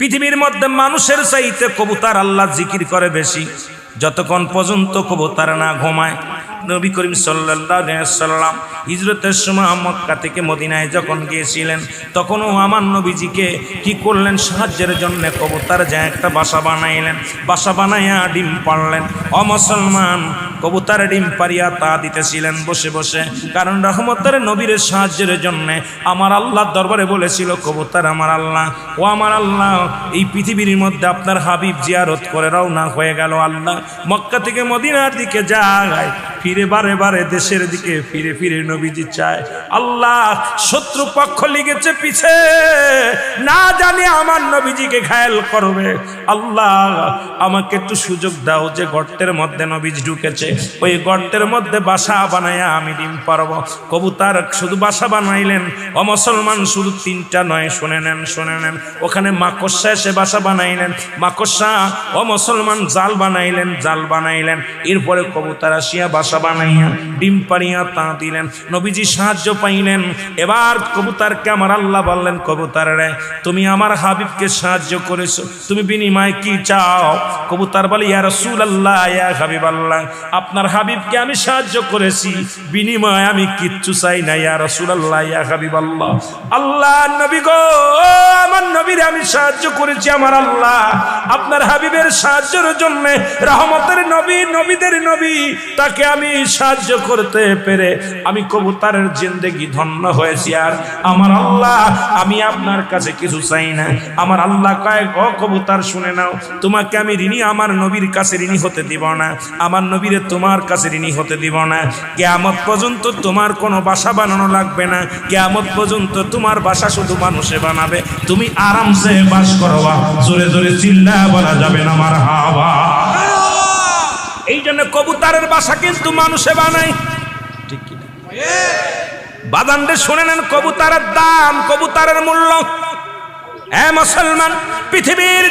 পৃথিবীর মধ্যে মানুষের চাইতে কবুতার আল্লাহ জিকির করে বেশি। যতক্ষণ পর্যন্ত কবুতার না ঘুমায়, নবী করিম সাল্লাম হিজরতের সময় মক্কা থেকে মদিনায় যখন গিয়েছিলেন, তখনও আমার নবীজিকে কি করলেন? সাহায্যের জন্য কবুতার যা একটা বাসা বানাইলেন। বাসা বানাইয়া ডিম পারলেন অমুসলমান কবুতার ডিম পারিয়া তা দিতেছিলেন বসে বসে। কারণ রহমতের নবীর সাহায্যের জন্য আমার আল্লাহ দরবারে বলেছিল, কবুতার আমার আল্লাহ, ও আমার আল্লাহ, এই পৃথিবীর মধ্যে আপনার হাবিব জিয়ারত করে রওনা হয়ে গেল আল্লাহ। মক্কা থেকে মদিনার দিকে যায়। ফিরে বারে বারে দেশের দিকে ফিরে ফিরে নবীজি চায়, আল্লাহ শত্রু পক্ষ লেগেছে পিছে, না জানি আমার নবীজিকে ঘায়াল করবে। আল্লাহ, আমাকে একটু সুযোগ দাও যে গর্তের মধ্যে নবীজ ঢুকেছে। ওই গর্তের মধ্যে বাসা বানায়া আমি ডিম পারব। কবুতার শুধু বাসা বানাইলেন ও মুসলমান শুধু তিনটা নয়, শুনে নেন শুনে নেন। ওখানে মাকড়সা এসে বাসা বানাইলেন। মাকড়সা ও মুসলমান জাল বানাইলেন জাল বানাইলেন। এরপরে কবুতার আসিয়া বাসা বানাইয়া ডিম পাড়িয়া তা দিলেন, নবীজি সাহায্য পাইলেন। এবার কবুতারকে আমার আল্লাহ বললেন, কবুতার রে, তুমি আমার হাবিবকে সাহায্য করেছ। তুমি বিনিময় কি চাও? কবুতার বলে রসুল আল্লাহ হাবিব আল্লাহ আপনার হাবিবকে আমি সাহায্য করেছি। বিনিময় আমি কিচ্ছু চাই না, ইয়া রসুল আল্লাহ ইয়া হাবিব আল্লাহ আল্লাহ নবী গো, আমার নবীর আমি সাহায্য করেছি, আমার আল্লাহ। আপনার হাবিবের সাহায্যের জন্য, রহমতের নবী, নবীদের নবী, তাকে আমি সাহায্য করতে পেরে আমি কবুতারের জিন্দেগি ধন্য হয়েছি আর আমার আল্লাহ, আমি আপনার কাছে কিছু চাই না। আমার আল্লাহ কয়েক ও কবুতার, শুনে নাও, তোমাকে আমি ঋণী, আমার নবীর কাছে ঋণী হতে দিব না। আমার নবীরে তোমার কাছে ঋণী হতে দিব না। কেয়ামত পর্যন্ত তোমার কোনো বাসা বানানো লাগবে না। কেয়ামত পর্যন্ত তোমার বাসা শুধু মানুষে বানাবে। তুমি আরামসে বাস করবা জোরে জোরে চিল্লা বলা যাবে না আমার হাওয়া এই জন্য কবুতারের বাসা কিন্তু মানুষে বানায়। ঠিক কি বাদানরে শুনে নেন, কবুতারের দাম, কবুতারের মূল্য। হ্যাঁ মুসলমান, পৃথিবীর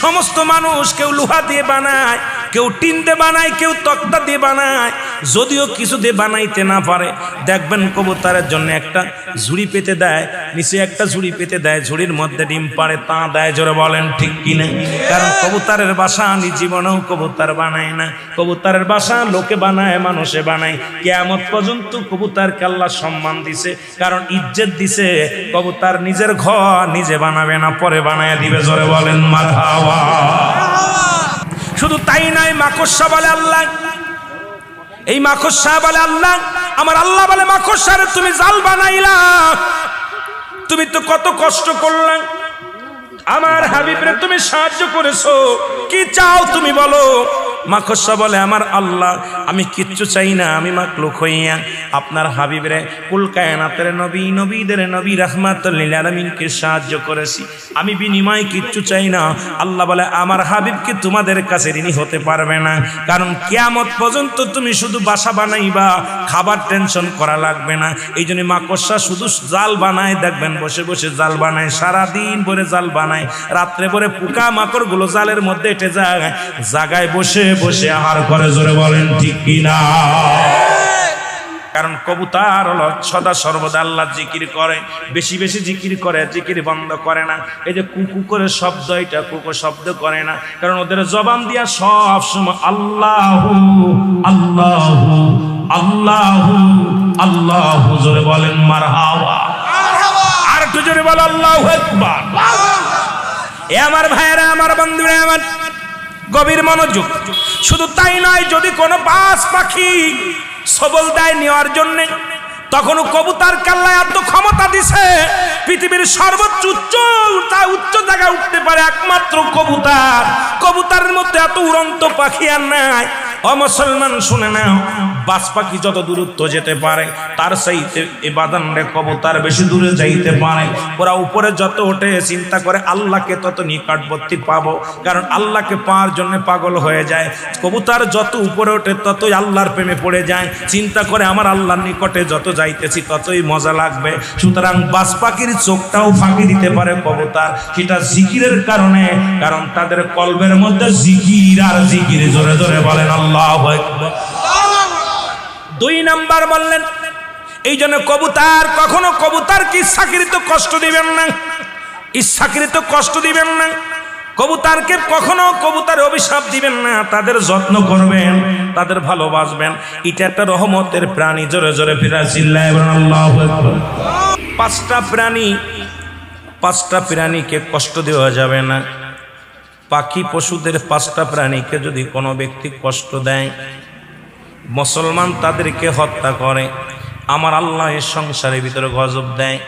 সমস্ত মানুষ কেউ লোহা দিয়ে বানায়, কেউ টিন দিয়ে বানায়, কেউ তক্তা দিয়ে বানায়। যদিও কিছু দিয়ে বানাইতে না পারে, দেখবেন কবুতারের জন্য একটা ঝুড়ি পেতে দেয়, নিচে একটা ঝুড়ি পেতে দেয়, ঝুড়ির মধ্যে ডিম পাড়ে তা দেয়, জোরে বলেন ঠিক কিনা কারণ কবুতারের বাসা আমি জীবনেও কবুতার বানায় না। কবুতারের বাসা লোকে বানায়, মানুষে বানায়। কেয়ামত পর্যন্ত কবুতার কাল্লা সম্মান দিছে, কারণ ইজ্জত দিছে। কবুতার নিজের ঘর নিজে বানাবে না, পরে বানায় দিবে, জোরে বলেন মারহাওয়া শুধু তাই নয়, মাকড়সা বলে আল্লাহ এই মাকড়সা বলে আল্লাহ, আমার আল্লাহ বলে মাকড়সারে তুমি জাল বানাইলা। তুমি তো কত কষ্ট করলাম আমার হাবিবরে তুমি সাহায্য করেছ। কি চাও তুমি বলো? মাকড়সা বলে, আমার আল্লাহ, আমি কিচ্ছু চাই না, আমি মাকলুক হইয়া। আপনার হাবিবরে, কুল কায়নাতের নবী, নবীদের নবী রহমাতুল্লিল আলমিনকে সাহায্য করেছি। আমি বিনিময় কিচ্ছু চাই না। আল্লাহ বলে, আমার হাবিবকে তোমাদের কাছে ঋণী হতে পারবে না। কারণ কেয়ামত পর্যন্ত তুমি শুধু বাসা বানাইবা, খাবার টেনশন করা লাগবে না। এই জন্য মাকড়সা শুধু জাল বানায়, দেখবেন বসে বসে জাল বানায়, সারাদিন ভরে জাল বানায়। রাত্রে ভরে পোকা মাকড়গুলো জালের মধ্যে এটে যায়, জাগায় বসে বসে আহার করে, জোরে বলেন, ঠিক কিনা? কারণ কবুতার হলো সদা সর্বদা আল্লাহ জিকির করে। বেশি বেশি জিকির করে, জিকির বন্ধ করে না। এই যে কুকু করে শব্দ, এটা কুকু শব্দ করে না। কারণ ওদের জবান দিয়া সব সময় আল্লাহ আল্লাহ আল্লাহ আল্লাহ, জোরে বলেন মার হাওয়া আর একটু জোরে বল, আল্লাহ এ আমার ভাইয়েরা, আমার বন্ধুরা, আমার গভীর মনোযোগ। শুধু তাই নয়, যদি কোনো বাস পাখি সবল দেয় নেওয়ার জন্যে তখনও কবুতার কাল্লায় এত ক্ষমতা দিছে, পৃথিবীর সর্বোচ্চ উচ্চ উচ্চ জায়গায় উঠতে পারে একমাত্র কবুতার। কবুতারের মধ্যে এত উড়ন্ত পাখি আর নাই। অমুসলমান শুনে নাও। বাস পাখি যত দূরত্ব যেতে পারে, তার সাইতে এ বাদানরে কবুতার বেশি দূরে যাইতে পারে। ওরা উপরে যত ওঠে, চিন্তা করে আল্লাহকে তত নিকটবর্তী পাবো। কারণ আল্লাহকে পাওয়ার জন্য পাগল হয়ে যায়। কবুতার যত উপরে ওঠে, ততই আল্লাহর প্রেমে পড়ে যায়। চিন্তা করে আমার আল্লাহর নিকটে যত যাইতেছি, ততই মজা লাগবে। সুতরাং বাস পাখির চোখটাও ফাঁকি দিতে পারে কবুতার। সেটা জিকিরের কারণে, কারণ তাদের কলবের মধ্যে জিকির আর জিকির জোরে জোরে বলেন আল্লাহ। দুই নাম্বার বললেন, এই জন্য কবুতার, কখনো কবুতার কি ইচ্ছাকৃত কষ্ট দিবেন না? ইচ্ছাকৃত কষ্ট দিবেন না। কবুতারকে কখনো কবুতার অভিশাপ দিবেন না। তাদের যত্ন করবেন, তাদের ভালোবাসবেন। এটা একটা রহমতের প্রাণী। জোরে জোরে। পাঁচটা প্রাণী, পাঁচটা প্রাণীকে কষ্ট দেওয়া যাবে না। পাখি পশুদের পাঁচটা প্রাণীকে যদি কোনো ব্যক্তি কষ্ট দেয়, মুসলমান তাদেরকে হত্যা করে, আমার আল্লাহ এর সংসারের ভিতরে গজব দেয়।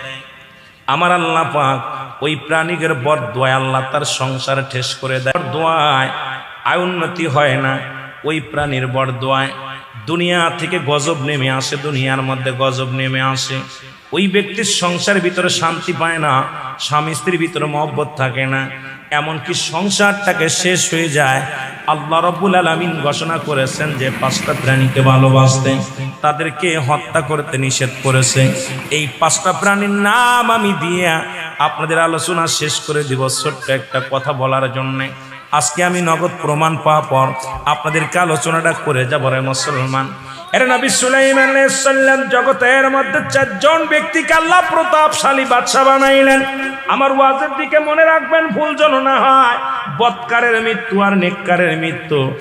আমার আল্লাহ পাক ওই প্রাণীদের বর দোয়ায় আল্লাহ তার সংসার ঠেস করে দেয়। দোয়ায় আয় উন্নতি হয় না, ওই প্রাণীর বর দোয়ায় দুনিয়া থেকে গজব নেমে আসে, দুনিয়ার মধ্যে গজব নেমে আসে। ওই ব্যক্তির সংসারের ভিতরে শান্তি পায় না, স্বামী স্ত্রীর ভিতরে মহব্বত থাকে না। এমনকি সংসারটাকে শেষ হয়ে যায়। আল্লাহ রব্বুল আলমিন ঘোষণা করেছেন যে পাঁচটা প্রাণীকে ভালোবাসতে। তাদেরকে হত্যা করতে নিষেধ করেছে। এই পাঁচটা প্রাণীর নাম আমি দিয়ে আপনাদের আলোচনা শেষ করে দিব ছোট্ট একটা কথা বলার জন্যে। আজকে আমি নগদ প্রমাণ পাওয়া পর আপনাদেরকে আলোচনাটা করে যাব রে মুসলমান। এর নবী সুলাইমান সালাম জগতের মধ্যে চারজন ব্যক্তিকে আল্লাহ প্রতাপশালী বাদশা বানাইলেন। আমার ওয়াজের দিকে মনে রাখবেন, ভুল যেন না হয়। বৎকারের মৃত্যু আর নেককারের মৃত্যু।